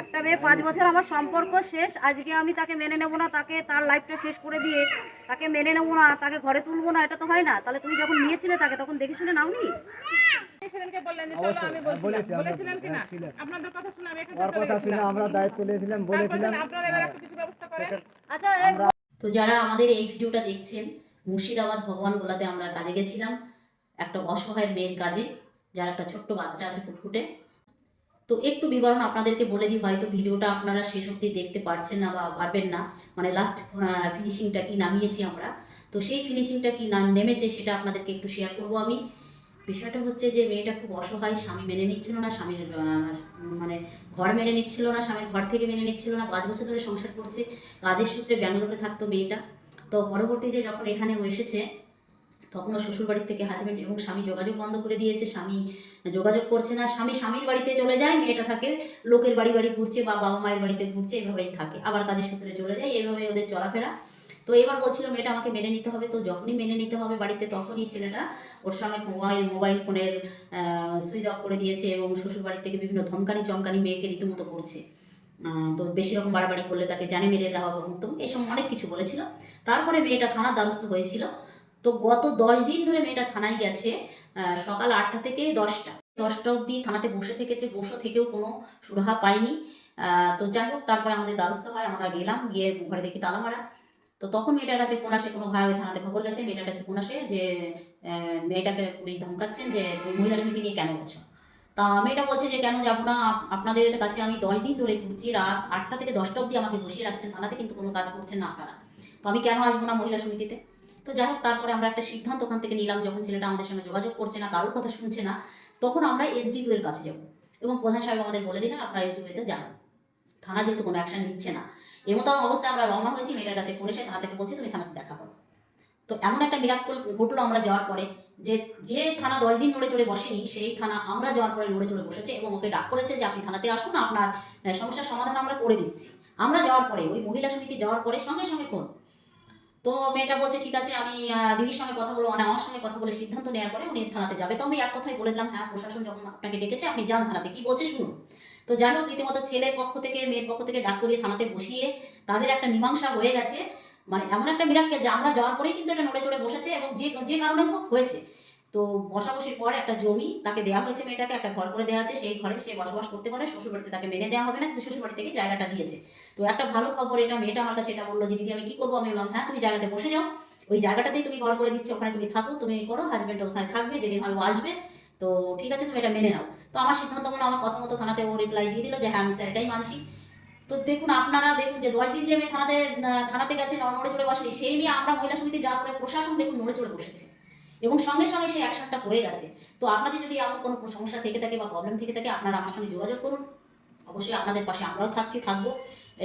একটা মেয়ে পাঁচ বছর আমার সম্পর্ক শেষ আজকে আমি তাকে মেনে নেব না তাকে তার লাইফটা শেষ করে দিয়ে তাকে মেনে নেব না তাকে ঘরে তুলবো না এটা তো হয় না। তাহলে তুমি যখন নিয়েছিলে তাকে তখন দেখে শুনে নাওনি? আচ্ছা তো যারা আমাদের এই ভিডিওটা দেখছেন মুর্শিদাবাদ ভগবান গোলাতে আমরা কাজে গেছিলাম একটা অসহায়ের মেয়ের কাজে যার একটা ছোট্ট বাচ্চা আছে ফুটফুটে তো একটু বিবরণ আপনাদেরকে বলে দিই, হয়তো ভিডিওটা আপনারা শেষ অবধি দেখতে পারছেন না বা পারবেন না। মানে লাস্ট ফিনিশিংটা কি নামিয়েছি আমরা। তো সেই ফিনিশিংটা কি না নেমেছে সেটা আপনাদেরকে একটু শেয়ার করব আমি। বিষয়টা হচ্ছে যে, মেয়েটা খুব অসহায়, স্বামী মেনে নিচ্ছিল না, স্বামীর মানে ঘর মেনে নিচ্ছিল না, স্বামীর ঘর থেকে মেনে নিচ্ছিল না, পাঁচ বছর ধরে সংসার করছে, কাজের সূত্রে ব্যাঙ্গালোরে থাকতো মেয়েটা। তো পরবর্তী যে যখন এখানে এসেছে তখন ও শ্বশুর বাড়ির থেকে হাজবেন্ড এবং স্বামী যোগাযোগ বন্ধ করে দিয়েছে। স্বামী যোগাযোগ করছে না। স্বামী স্বামীর বাড়িতে চলে যায়, মেয়েটা থাকে, লোকের বাড়ি বাড়ি ঘুরছে বা বাবা মায়ের বাড়িতে ঘুরছে, এভাবেই থাকে। আবার কাজের সূত্রে চলে যায় এইভাবে ওদের চলাফেরা। তো এবার বলছিল, মেয়েটা আমাকে মেনে নিতে হবে। তো যখনই মেনে নিতে হবে বাড়িতে, তখনই ছেলেটা ওর সঙ্গে মোবাইল মোবাইল ফোনের সুইচ অফ করে দিয়েছে এবং শ্বশুর বাড়ির থেকে বিভিন্ন ধমকানি চমকানি মেয়েকে রীতিমতো করছে তো বেশি রকম বাড়াবাড়ি করলে তাকে জানে মেরে দেওয়া হবে মুক্ত এসব অনেক কিছু বলেছিল। তারপরে মেয়েটা থানার দ্বারস্থ হয়েছিল। তো গত দশ দিন ধরে মেয়েটা থানায় গেছে সকাল আটটা থেকে দশটা। দশটা অবধি থানাতে বসে থেকেছে, বসে থেকেও কোনো সুরাহা পায়নি। তো যাই হোক, তারপরে আমাদের দ্বারস্থ হয়, আমরা গেলাম, গিয়ে ঘরে দেখি তালা মারা তো তখন মেয়েটার কাছে কোনাসে কোনো ভাই থানাতে খবর গেছে, মেয়েটার কাছে কোনাসে যে মেয়েটাকে পুলিশ ধমকাচ্ছেন যে মহিলা সমিতি নিয়ে কেন গেছো? তা মেয়েটা বলছে যে, কেন যাব না, আপ- আপনাদের কাছে আমি দশ দিন ধরে ঘুরছি, রাত আটটা থেকে দশটা অবধি আমাকে বসিয়ে রাখছেন, থানাতে কিন্তু কোনো কাজ করছেন না আপনারা। তো আমি কেন আসব না মহিলা সমিতিতে তো যাই হোক, তারপরে আমরা একটা সিদ্ধান্ত ওখান থেকে নিলাম, যখন ছেলেটা আমাদের সঙ্গে যোগাযোগ করছে না, কারোর কথা শুনছে না, তখন আমরা এসডিপিও এর কাছে যাব। এবং প্রধান সাহেব আমাদের বলে দিলেন, আপনারা এসডিপিওতে যান। থানা যেহেতু কোনো অ্যাকশন নিচ্ছে না। এমতো অবস্থায় আমরা রওনা হয়েছি, মেয়েটার কাছে ফোন এসে থানা থেকে বলছি, তুমি থানাতে দেখা করো। তো এমন একটা মিরাক্কল ঘটলো আমরা যাওয়ার পরে, যে যে থানা দশ দিন নড়ে চড়ে বসেনি, সেই থানা আমরা যাওয়ার পরে নড়ে চড়ে বসেছে এবং ওকে ডাক করেছে যে, আপনি থানাতে আসুন, আপনার সমস্যার সমাধান আমরা করে দিচ্ছি। আমরা যাওয়ার পরে, ওই মহিলা সমিতি যাওয়ার পরে সঙ্গে সঙ্গে ফোন তো মেয়েটা বলছে, ঠিক আছে, আমি দিদির সঙ্গে কথা বলব মানে আমার সঙ্গে কথা বলে সিদ্ধান্ত নেওয়ার পরে উনি থানাতে যাবে। তো আমি এক কথাই বলে দিলাম হ্যাঁ প্রশাসন যখন আপনাকে ডেকেছে, আপনি যান থানাতে। কি বলছে শুনুন? তো যাই হোক, রীতিমতো ছেলের পক্ষ থেকে, মেয়ের পক্ষ থেকে ডাক করিয়ে থানাতে বসিয়ে তাদের একটা মীমাংসা হয়ে গেছে। মানে এমন একটা মিরাক্কেল যে আমরা যাওয়ার পরেই কিন্তু এটা নড়ে চড়ে বসেছে এবং যে যে কারণে হোক হয়েছে। তো বসাবসির পর একটা জমি তাকে দেওয়া হয়েছে মেয়েটাকে, একটা ঘর করে দেওয়া আছে, সেই ঘরে সে বসবাস করতে পারে, শ্বশুরবাড়িতে তাকে মেনে দেওয়া হবে না, কিন্তু শ্বশুরবাড়ি থেকে জায়গাটা দিয়েছে। তো একটা ভালো খবর, এটা মেয়েটা আমার কাছে এটা বলল যে, দিদি, আমি কি করব? আমি বললাম হ্যাঁ তুমি জায়গাতে বসে যাও। ওই জায়গাটাতেই তুমি ঘর করে দিচ্ছ, ওখানে তুমি থাকো, তুমি করো হাজবেন্ড ওখানে থাকবে, যেদিন হয় আসবে। তো ঠিক আছে, তুমি এটা মেনে নাও। তো আমার সিদ্ধান্ত মনে আমার কথা মতো থানাতে ও রিপ্লাই দিয়ে দিল যে হ্যাঁ আমি স্যার এটাই মানছি। তো দেখুন, আপনারা দেখুন যে, দশ দিন যে মেয়ে থানাতে থানাতে গেছে নড়ে চড়ে বসেনি, সেই মেয়ে আমরা মহিলা সমিতি যা পরে প্রশাসন দেখুন নড়ে চড়ে বসেছে। এবং সঙ্গে সঙ্গে সেই অ্যাকশনটা হয়ে গেছে। তো আপনাদের যদি এমন কোনো সমস্যা থেকে থাকে বা প্রবলেম থেকে থাকে আপনারা আমার সঙ্গে যোগাযোগ করুন। অবশ্যই আপনাদের পাশে আমরাও থাকছি থাকব।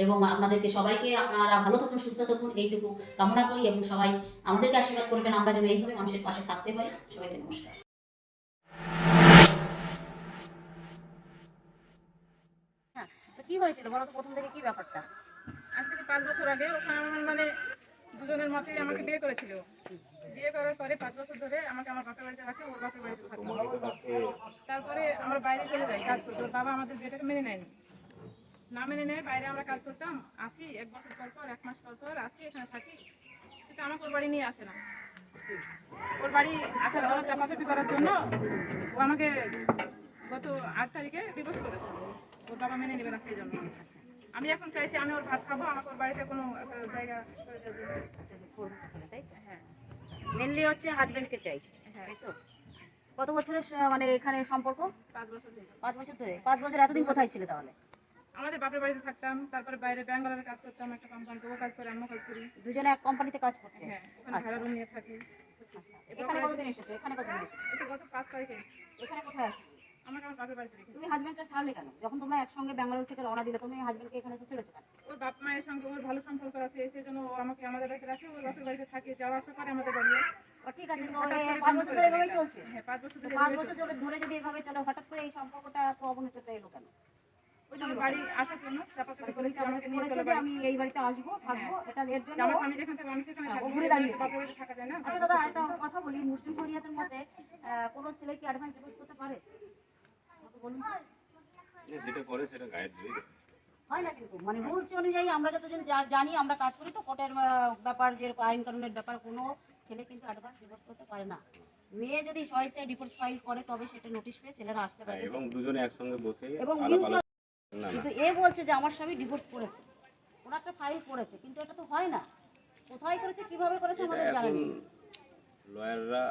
এবং আপনাদেরকে সবাইকে আপনারা ভালো থাকুন সুস্থ থাকুন এইটুকু কামনা করি এবং সবাই আমাদেরকে আশীর্বাদ করবেন আমরা যেন এইভাবে মানুষের পাশে থাকতে পারি। সবাইকে নমস্কার। কি হয়েছিল বলো তো প্রথম থেকে কি ব্যাপারটা? আজ থেকে পাঁচ বছর আগে সঙ্গে আমার মানে দুজনের মতেই আমাকে বিয়ে করেছিল। বিয়ে করার পরে পাঁচ বছর ধরে আমাকে আমার বাপের বাড়িতে রাখে ওর বাপের বাড়িতে থাকতাম তারপরে আমরা বাইরে চলে যাই কাজ করতে। ওর বাবা আমাদের বিয়েটাকে মেনে নেয়নি। না মেনে নেয় বাইরে আমরা কাজ করতাম। আসি এক বছর পর পর এক মাস পর পর আসি এখানে থাকি। কিন্তু আমাকে ওর বাড়ি নিয়ে আসে না। ওর বাড়ি আসার জন্য চাপাচাপি করার জন্য ও আমাকে গত আট তারিখে ডিভোর্স করেছে। ওর বাবা মেনে নেবে না সেই জন্য। আমি এখন চাইছি আমি ওর ভাত খাব আমাকে ওর বাড়িতে কোনো জায়গা তাই হ্যাঁ। মেনলি হচ্ছে হাজবেন্ডকে চাই হ্যাঁ। তো? কত বছরের মানে এখানে সম্পর্ক? পাঁচ বছর ধরে। পাঁচ বছর ধরে। পাঁচ বছর এতদিন কোথায় ছিল তাহলে? আমাদের বাপের বাড়িতে থাকতাম তারপরে বাইরে ব্যাঙ্গালোরে কাজ করতাম একটা কোম্পানিতে ও কাজ করে আমিও কাজ করি। দুজনে এক কোম্পানিতে কাজ করতে? হ্যাঁ ওখানে আচ্ছা। ভাড়া রুম নিয়ে থাকি। আচ্ছা। এখানে কতদিন এসেছ? এখানে কতদিন এসেছ। গত পাঁচ তারিখে এখানে কোথায় আসছো আমাকে আমার বাপের বাড়িতে রেখেছি। তুমি হাজবেন্ডটা ছাড়লে কেন? যখন তোমরা একসঙ্গে ব্যাঙ্গালোর থেকে রওনা দিলে তুমি হাজবেন্ডকে এখানে এসে ছেড়েছো কেন? ওর বাপ মায়ের সঙ্গে ওর ভালো সম্পর্ক আছে সেই জন্য ও আমাকে আমাদের বাড়িতে রাখে ওর বাপের বাড়িতে থাকে যাওয়া আসা করে আমাদের বাড়িও ঠিক আছে তো হঠাৎ এ করে পাঁচ বছর ধরে এভাবেই চলছে? হ্যাঁ পাঁচ বছর পাঁচ বছর ধরে ধরে যদি এভাবে চলে হঠাৎ করে এই সম্পর্কটা এত অবনতিতে এলো কেন? বাড়ি আসার জন্য চাপাচাপি করেছি আমাকে নিয়ে চলে আমি এই বাড়িতে আসব থাকব এটা এর জন্য আমার স্বামী যেখানে থাকে আমি সেখানে হ্যাঁ, ঘুরে দাঁড়িয়েছে। থাকা যায় না। আচ্ছা দাদা একটা কথা বলি মুসলিম শরিয়াতের মতে আহ, কোনো ছেলে কি অ্যাডভান্স ডিভোর্স করতে পারে? বলুন যেটা করে সেটা গায়ের দিয়ে। হয় না কিন্তু মানে রুলস অনুযায়ী আমরা যতজন জানি আমরা কাজ করি তো কোর্টের ব্যাপার যে আইন কানুনের ব্যাপার কোনো ছেলে কিন্তু অ্যাডভান্স ডিভোর্স করতে পারে না। মেয়ে যদি স্বেচ্ছায় ডিভোর্স ফাইল করে তবে সেটা নোটিশ পেয়ে ছেলেরা আসতে হ্যাঁ, পারে এবং দুজনে একসঙ্গে বসে এবং মিউচুয়াল কিন্তু এ বলছে যে আমার স্বামী ডিভোর্স করেছে। ওরা একটা ফাইল করেছে কিন্তু এটা তো হয় না। কোথায় করেছে কীভাবে করেছে আমাদের জানা নেই। লয়াররা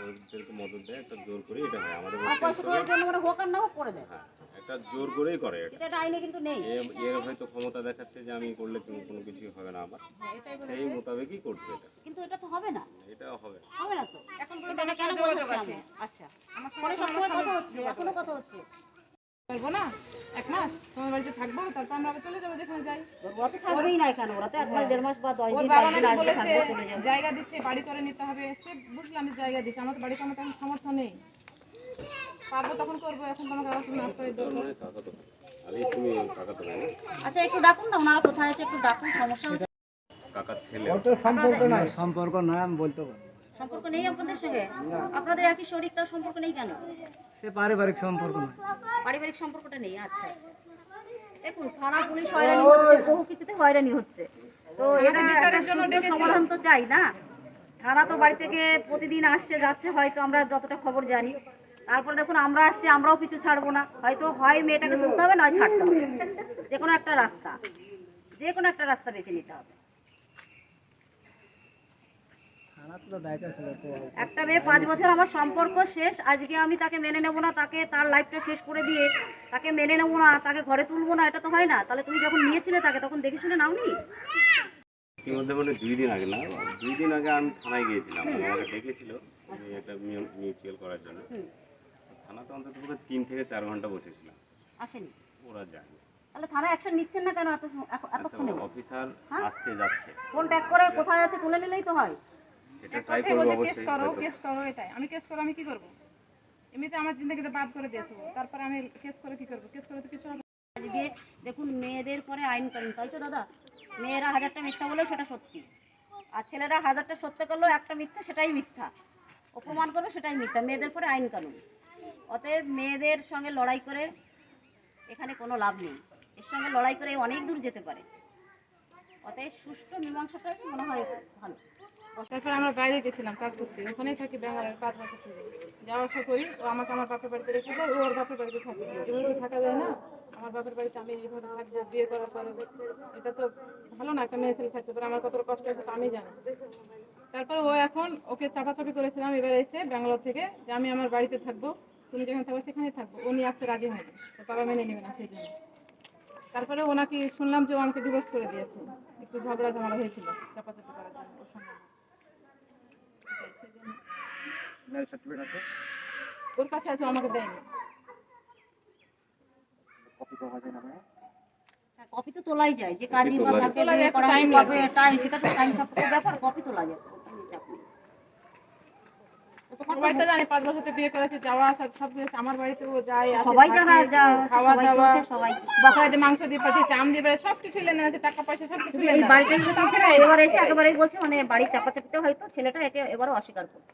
ওদেরকে মদত দেয় একটা জোর করে এটা হয়। আমাদের পয়সা করার জন্য মানে হোক আর না হোক করে দেয়। হ্যাঁ একটা জোর করেই করে। এটা এটা আইনে কিন্তু নেই। এর হয়তো ক্ষমতা দেখাচ্ছে যে আমি করলে কোনো কোনো কিছুই হবে না আমার। সেই মোতাবেকই করছে এটা। কিন্তু এটা তো হবে না। এটা হবে। না হবে না তো। এখন এটা কেন যোগাযোগ আছে আচ্ছা। আমার সঙ্গে কথা হচ্ছে এখনও কথা হচ্ছে। করব না? এক মাস? তোমার বাড়িতে থাকব? তারপর আমরা চলে যাব যেখানে যাই। ওরা তো থাকবেই না এখানে ওরা তো এক মাস দেড় মাস বা দশ দিন বাবা নাকি বলেছে জায়গা দিচ্ছে বাড়ি করে নিতে হবে। সে বুঝলাম যে জায়গা দিচ্ছে আমার তো তেমন সামর্থ্য নেই। পারব তখন করব। এখন তোমাকে আবার আশ্রয় দেবো। আচ্ছা একটু ডাকুন না ওনারা কোথায় আছে একটু ডাকুন সমস্যা হচ্ছে। কাকার ছেলে। সম্পর্ক নয় সম্পর্ক নয় আমি বলতে পারি সম্পর্ক নেই আপনাদের সঙ্গে? আপনাদের একই শরীর তার সম্পর্ক নেই কেন? সে পারিবারিক সম্পর্ক নয় পারিবারিক সম্পর্কটা নেই আচ্ছা আচ্ছা। দেখুন থানা পুলিশ হয়রানি হচ্ছে বহু কিছুতে হয়রানি হচ্ছে। তো এটা জন্য সুষ্ঠু সমাধান তো চাই না? থানা তো বাড়ি থেকে প্রতিদিন আসছে যাচ্ছে হয়তো আমরা যতটা খবর জানি। তারপরে দেখুন আমরা আসছি আমরাও পিছু ছাড়বো না। হয়তো হয় মেয়েটাকে তুলতে হবে নয় ছাড়তে হবে। যে কোনো একটা রাস্তা যে কোনো একটা রাস্তা বেছে নিতে হবে থানা তো দায়িত্ব ছিল তো একটা মেয়ে পাঁচ বছর আমার সম্পর্ক শেষ আজকে আমি তাকে মেনে নেব না তাকে তার লাইফটা শেষ করে দিয়ে তাকে মেনে নেব না তাকে ঘরে তুলবো না এটা তো হয় না। তাহলে তুমি যখন নিয়েছিলে তাকে তখন দেখে শুনে নাওনি? ইতিমধ্যে মানে দুই দিন আগে না দুই দিন আগে আমি থানায় গিয়েছিলাম আমাকে ডেকেছিল একটা মিউচুয়াল করার জন্য। থানাতে অন্তত তিন থেকে চার ঘণ্টা বসেছিলাম। আসেনি? ওরা যায়নি তাহলে থানা অ্যাকশন নিচ্ছেন না কেন? এত এতক্ষণে? অফিসার হ্যাঁ? আসছে যাচ্ছে। ফোন ট্যাগ করে কোথায় আছে তুলে নিলেই তো হয়। সেটা ট্রাই অবশ্যই করো কেস করো এটাই। আমি কেস করো আমি কি করব? এমনিতে আমার জিন্দগিতে বাদ করে দিয়েছ তারপরে আমি কেস করে কি করব? কেস করে তো কিছু হবে আজকে দেখুন মেয়েদের পরে আইন করেন তাই তো দাদা? মেয়েরা হাজারটা মিথ্যা বলেও সেটা সত্যি। আর ছেলেরা হাজারটা সত্য করলেও একটা মিথ্যা সেটাই মিথ্যা। অপমান করবে সেটাই মিথ্যা মেয়েদের পরে আইন কানুন। অতএব মেয়েদের সঙ্গে লড়াই করে এখানে কোনো লাভ নেই। এর সঙ্গে লড়াই করে অনেক দূর যেতে পারে। অতএব সুষ্ঠু মীমাংসাটাই মনে হয় ভালো। তারপরে আমরা বাইরে গেছিলাম কাজ করতে। ওখানেই থাকি ব্যাঙ্গালোর পাঁচ বছর থেকে যাওয়া আসা করি, ও আমাকে আমার বাপের বাড়িতে রেখে দেয় ও ওর বাপের বাড়িতে থাকে। এভাবে থাকা যায় না, আমার বাপের বাড়িতে আমি এইভাবে থাকব বিয়ে করার পরে এটা তো ভালো না, একটা মেয়ে ছেলে থাকতে পারে, আমার কতটা কষ্ট আছে তা আমি জানি তারপরে ও এখন ওকে চাপাচাপি করেছিলাম, এবার এসে ব্যাঙ্গালোর থেকে যে আমি আমার বাড়িতে থাকব, তুমি যেখানে থাকবে সেখানেই থাকব নিয়ে আসতে রাজি হয়নি, ওর বাবা মেনে নেবে না সেই জন্য। তারপরে ও নাকি শুনলাম যে ও আমাকে ডিভোর্স করে দিয়েছে, একটু ঝগড়া ঝামেলা হয়েছিল, চাপাচাপি করার জন্য ওর সঙ্গে এটাই, সেই জন্য মেল সার্টিফিকেট আছে। ওর কাছে আছে আমাকে দেয়নি। কপি পাওয়া যায় না ভাই। কপি তো তোলাই যায় যে কাজী বা করা লাগবে। টাইম সেটা তো টাইম সাপেক্ষ ব্যাপার কপি তোলা যায়। ওটা নিয়ে চাপ নেই। ও তো ওর বাড়িতে পাঁচ বছর বিয়ে করেছে যাওয়া আসা সব কিছু আমার বাড়িতে যায় সবাই যারা খাওয়া দাওয়া। সবাই। বাসায় মাংস দিয়ে পাঠিয়েছে আম দিয়ে সব কিছু লেনে আছে টাকা পয়সা সব কিছু এবার এসে একেবারেই বলছে মানে বাড়ি চাপাচাপিতে হয়তো ছেলেটা একে এবারও অস্বীকার করছে।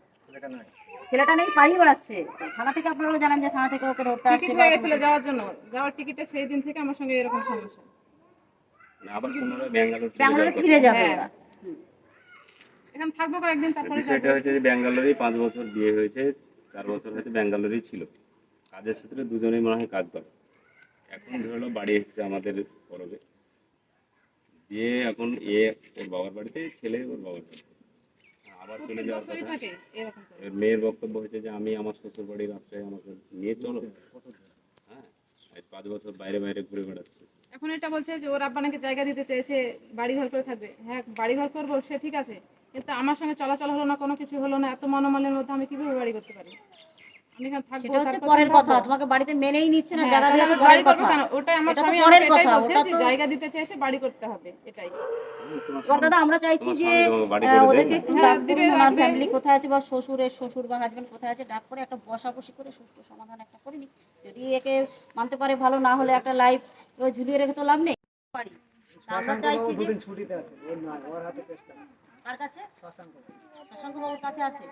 ছেলেটা নেই পালিয়ে বেড়াচ্ছে থানা থেকে আপনারা জানান যে থানা থেকে ওকে ধরতে টিকিট হয়ে গেছিল যাওয়ার জন্য। যাওয়ার টিকিটে সেই দিন থেকে আমার সঙ্গে এরকম সমস্যা। মানে আবার পুনরায় ব্যাঙ্গালোর ফিরে ব্যাঙ্গালোরে যাবে হ্যাঁ। এখানে থাকব কয়েকদিন তারপরে যাব। হচ্ছে যে ব্যাঙ্গালোরেই পাঁচ বছর বিয়ে হয়েছে চার বছর হয়তো ব্যাঙ্গালোরেই ছিল। কাজের সূত্রে দুজনেই মনে হয় কাজ করে। এখন ধরলো বাড়ি এসেছে আমাদের পরবে। দিয়ে এখন এ ওর বাবার বাড়িতে ছেলে ওর বাবার বাড়িতে। আবার চলে যাওয়ার কথা। থাকে এরকম করে। এর মেয়ের বক্তব্য হচ্ছে যে আমি আমার শ্বশুর বাড়ির রাস্তায় আমাকে নিয়ে চলো। হ্যাঁ পাঁচ বছর বাইরে বাইরে ঘুরে বেড়াচ্ছে। এখন এটা বলছে যে ওর আব্বা নাকি জায়গা দিতে চেয়েছে বাড়ি ঘর করে থাকবে। হ্যাঁ বাড়ি ঘর করব সে ঠিক আছে। কিন্তু আমার সঙ্গে চলাচল হলো না কোনো কিছু হলো না এত মনোমালের মধ্যে আমি কীভাবে বাড়ি করতে পারি? সেটা হচ্ছে পরের কথা তোমাকে বাড়িতে মেনেই নিচ্ছে না হ্যাঁ, জায়গা পরের কথা। ওটাই আমার স্বামী পরের কথা, ওটা তো- জায়গা দিতে চেয়েছে বাড়ি করতে হবে এটাই। এবার দাদা আমরা চাইছি যে ওদেরকে একটু হ্যাঁ, ডাক দিবে, করুন, ফ্যামিলি কোথায় আছে বা শ্বশুরের শ্বশুর বা হাজবেন্ড কোথায় আছে ডাক করে একটা বসাবসি করে সুষ্ঠু সমাধান একটা করে যদি একে মানতে পারে ভালো না হলে একটা লাইফ ঝুলিয়ে রেখে তো লাভ নেই। পারি। আমরা চাইছি যে ছুটিতে আছে ওর নয় ওর হাতে কার কাছে? শশাঙ্ক শশাঙ্ক বাবুর কাছে আছে।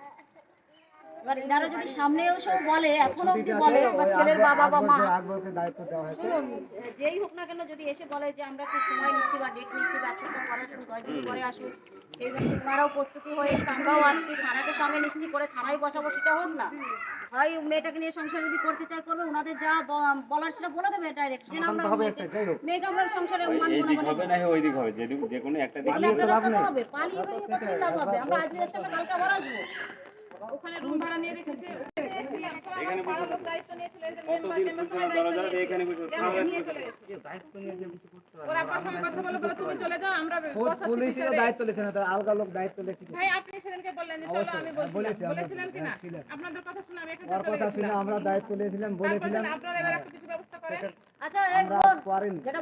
এবার যদি সামনে এসেও বলে এখনও অব্দি বলে বা ছেলের বাবা বা মা। আকবরকে- আকবরকে দায়িত্ব দেওয়া হয়েছে। শুনুন যেই হোক না কেন যদি এসে বলে যে আমরা সময় নিচ্ছি বা ডেট নিচ্ছি বা পরে আসুন দশ দিন পরে আসুন সেই জন্য ওনারাও প্রস্তুতি হয়ে আমরাও আসছি থানাকে সঙ্গে নিচ্ছি করে থানায় বসাবো সেটা হোক না। হয় মেয়েটাকে নিয়ে সংসার যদি করতে চাই করবে ওনাদের যা বলার সেটা বলে দেবে ডাইরেক্ট যে আমরা মেয়েকে- আমরা সংসারে মানবো না হবে না ওই দিক হবে যেদিক যে কোনো একটা দিক। পালিয়ে তো লাভ বেরোতে নেই। হবে পালিয়ে বেরিয়ে হবে। আমরা আজকে যাচ্ছি আমরা কালকে আবার আসব। ওখানে রুম ভাড়া নিয়ে রেখেছে এখানে দায়িত্ব নিয়েছিল এদের সবাই দায়িত্ব এখানে নিয়ে চলে গেছে দায়িত্ব নিয়ে যে কিছু করতে পারে ওর আব্বার সঙ্গে কথা বলে বলে তুমি চলে যাও আমরা। দায়িত্ব নিয়েছে না তার আলগা লোক দায়িত্ব লেখি ভাই আপনি সেদিনকে বললেন যে চলো আমি বলেছি, বলেছিলেন কি না আপনাদের কথা শুনে আমি এখান চলে কথা শুনে আমরা দায়িত্ব নিয়েছিলাম বলেছিলাম। আপনারা এবার একটু কিছু ব্যবস্থা করেন। আচ্ছা আমরা যেটা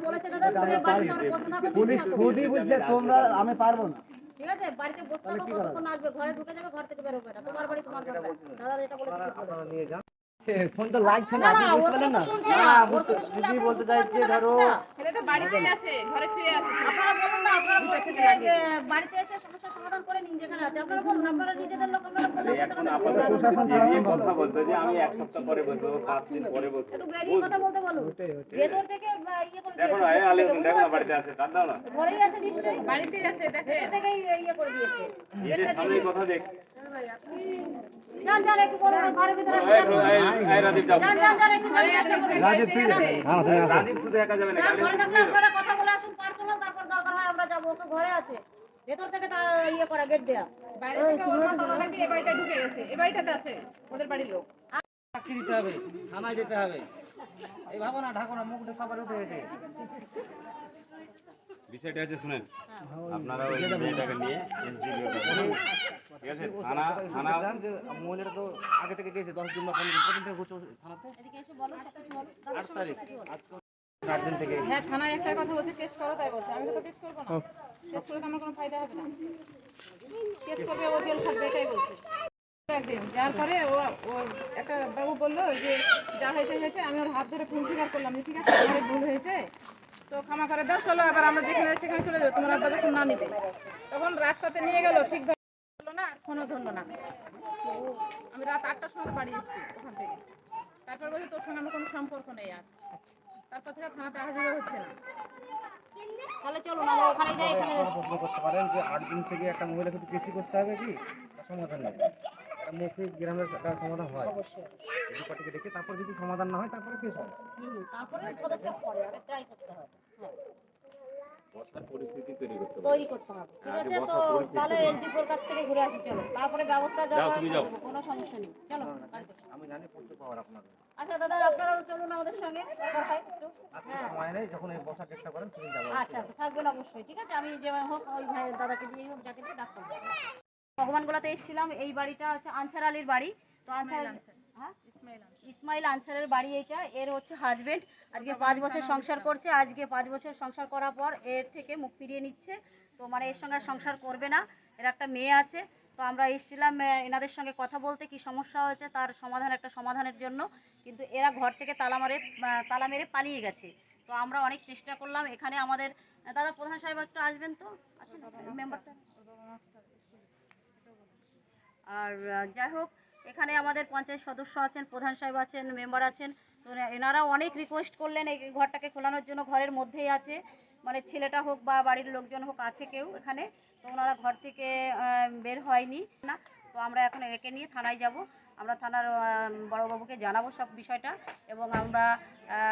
পুলিশ খুদই বুঝছে তোমরা আমি পারব না। ঠিক আছে? বাড়িতে বসে থাকো কতক্ষণ আসবে? ঘরে ঢুকে যাবে ঘর থেকে বেরোবে না। তোমার বাড়ি তোমার ঘর দাদা যেটা বলে আপনারা নিয়ে যান। সে ফোন তো লাগছে না না, আপনি বুঝতে পারলেন না। শুনছে। না না, ওর বুঝতে কথা শুনলে দিদি বলতে চাইছে ধরো ছেলেটা বাড়িতেই আছে ঘরে শুয়ে আছে। আপনারা বলুন না আপনারা বাড়িতে এসে সমস্যার সমাধান করে নিন যেখানে আছে। আপনারা বলুন আপনারা নিজেদের লোক আপনারা বলুন, এই এখন আপাতত প্রশাসন যে নিয়ে ছাড়া কথা বলতো যে আমি এক সপ্তাহ পরে বলব পাঁচ দিন পরে বলব। কথা বলতে ওটাই ভেতর থেকে ইয়ে করে দেখো না এই আলী থেকে দেখো না বাড়িতে আছে তার দাও না। ঘরেই আছে নিশ্চয়ই। বাড়িতেই আছে দেখে ভেতর ইয়ে করে দিয়েছে। নিজের সামনে কথা দেখ। এই। এই, এই বলে ঘরে আছে। ভেতর থেকে তা ইয়ে করা গেট দেয়া। বাইরে থেকে ওর মা তালা লাগিয়ে এ বাড়িটা ঢুকে গেছে। এ বাড়িটাতে আছে ওদের বাড়ির লোক। চাকরি দিতে হবে থানায় যেতে হবে। এই ভাবো না ঢাকো না মুখটা সবার উঠে গেছে বিষয়টা হচ্ছে শুনেন আপনারা ওই মেয়েটাকে নিয়ে ঠিক আছে থানা থানা যে মহিলাটা তো আগে থেকে গেছে দশ দিন বা পনেরো দিন কদিন থেকে ঘুরছে থানাতে? কিছু বলো। আট দিন থেকে। হ্যাঁ থানায় একটা কথা বলছে কেস করো তাই বলছে। আমি তো কেস করব না। কেস করে আমার কোনো ফায়দা হবে না। কেস করবে ও জেল থাকবে এটাই বলছে। একদিন যার পরে ও ও একটা বাবু বলল যে, যা হয়েছে হয়েছে, আমি ওর হাত ধরে ফুল স্বীকার করলাম যে, ঠিক আছে আমার ভুল হয়েছে। তো ক্ষমা করে দাও, চলো আবার আমরা যেখানে সেখানে চলে যাব। তোমার আব্বা যখন না নিবে, তখন রাস্তাতে নিয়ে গেল, ঠিকভাবে না ফোনও ধরলো না। আমি রাত আটটার সময় বাড়ি এসেছি ওখান থেকে। তারপর বলছে তোর সঙ্গে আমার কোনো সম্পর্ক নেই আর। তারপর থেকে থানাতে তাহাজিরও যাওয়া হচ্ছে না। তাহলে চলুন আমরা ওখানে যাই এখানে। প্রশ্ন করতে পারেন যে আট দিন থেকে একটা মহিলা শুধু কৃষি করতে হবে কি? সমাধান নেই একটা মৌখিক গ্রামের একটা সমাধান হয়। অবশ্যই পার্টিকে তারপর যদি সমাধান না হয় তারপরে কেস হবে। তারপরে পদক্ষেপ করে আগে ট্রাই করতে হবে। হ্যাঁ। পরিস্থিতি তৈরি করতে হবে তৈরি করতে হবে। ঠিক আছে তো বসার পরিস্থিতি তাহলে কাছ থেকে ঘুরে আসি চলো। তারপরে ব্যবস্থা যাও, তুমি যাও। কোনো সমস্যা নেই। চলো আমি জানি পড়তে পাওয়ার আপনাদের। আচ্ছা দাদা আপনারাও চলুন আমাদের সঙ্গে। দরকার একটু? আজকে হ্যাঁ সময় নেই যখন এই বসার চেষ্টা করেন সেদিন যাব আচ্ছা আচ্ছা থাকবেন অবশ্যই ঠিক আছে? আমি যে হোক ওই ভাই দাদাকে দিয়ে হোক যাকে দিয়ে ডাক্তার ভগবানগোলাতে এসেছিলাম এই বাড়িটা হচ্ছে আনসার আলীর বাড়ি। তো আনসার হ্যাঁ? ইসমাইল আনসারের। বাড়ি এইটা এর হচ্ছে হাজবেন্ড আজকে পাঁচ বছর সংসার করছে আজকে পাঁচ বছর সংসার করার পর এর থেকে মুখ ফিরিয়ে নিচ্ছে। তো মানে এর সঙ্গে সংসার করবে না এর একটা মেয়ে আছে। তো আমরা এসেছিলাম এনাদের সঙ্গে কথা বলতে কি সমস্যা হয়েছে তার সমাধান একটা সমাধানের জন্য। কিন্তু এরা ঘর থেকে তালা মারে তালা মেরে পালিয়ে গেছে। তো আমরা অনেক চেষ্টা করলাম এখানে আমাদের দাদা প্রধান সাহেব একটু আসবেন তো? আচ্ছা মেম্বারটা আর যাই হোক এখানে আমাদের পঞ্চায়েত সদস্য আছেন, প্রধান সাহেব আছেন, মেম্বার আছেন। তো এনা- এনারাও অনেক রিকোয়েস্ট করলেন এই ঘরটাকে খোলানোর জন্য, ঘরের মধ্যেই আছে। মানে ছেলেটা হোক বা বাড়ির লোকজন হোক, আছে কেউ এখানে। তো ওনারা ঘর থেকে বের হয়নি। না, তো আমরা এখন একে নিয়ে থানায় যাব। আমরা থানার বড়বাবুকে জানাব সব বিষয়টা এবং আমরা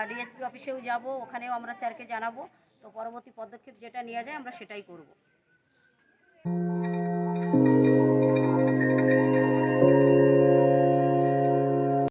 ডিএসপি অফিসেও যাব। ওখানেও আমরা স্যারকে জানাব। তো পরবর্তী পদক্ষেপ যেটা নেওয়া যায়, আমরা সেটাই করব।